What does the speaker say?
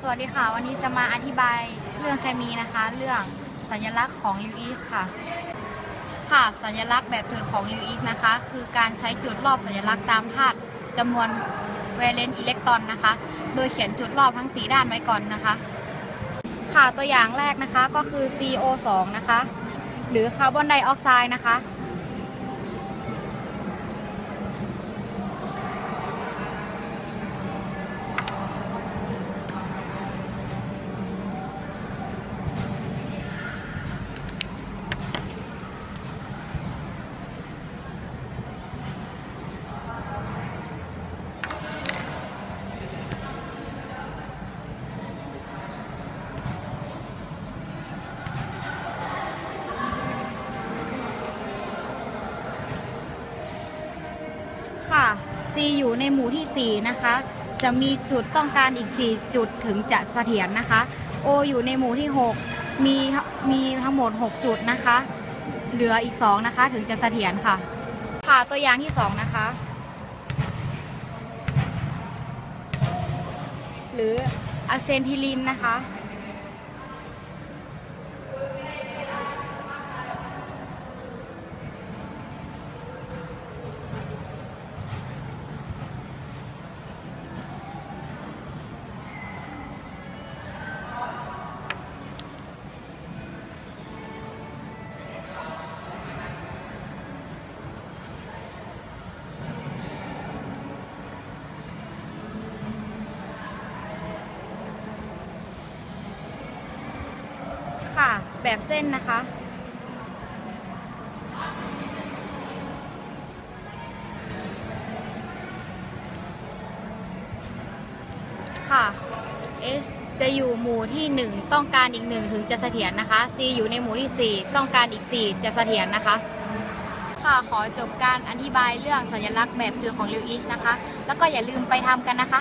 สวัสดีค่ะ วันนี้จะมาอธิบายเรื่องเคมีนะคะ เรื่องสัญลักษณ์ของลิวอิสค่ะ ค่ะ สัญลักษณ์แบบจุดของลิวอิสนะคะ คือการใช้จุดรอบสัญลักษณ์ตามธาตุจำนวนเวเลนต์อิเล็กตรอนนะคะ โดยเขียนจุดรอบทั้ง 4 ด้านไว้ก่อนนะคะ ค่ะตัวอย่างแรกนะคะก็คือ CO2 นะคะ หรือคาร์บอนไดออกไซด์นะคะ ค่ะ C อยู่ในหมู่ที่ 4 นะคะ จะมีจุดต้องการอีก 4 จุดถึงจะเสถียรนะคะ O อยู่ในหมู่ที่ 6 มีมีทั้งหมด 6 จุดนะคะ เหลืออีก 2 นะคะถึงจะเสถียรค่ะ ค่ะตัวอย่างที่ 2 นะคะ หรืออะเซนทิลินนะคะค่ะ แบบเส้นนะคะ ค่ะ S จะอยู่หมู่ที่ 1 ต้องการอีก 1 ถึงจะเสถียรนะคะ C อยู่ในหมู่ที่ 4 ต้องการอีก 4 จะเสถียรนะคะ ค่ะขอจบการอธิบายเรื่องสัญลักษณ์แบบจุดของลิวอิชนะคะ แล้วก็อย่าลืมไปทำกันนะคะ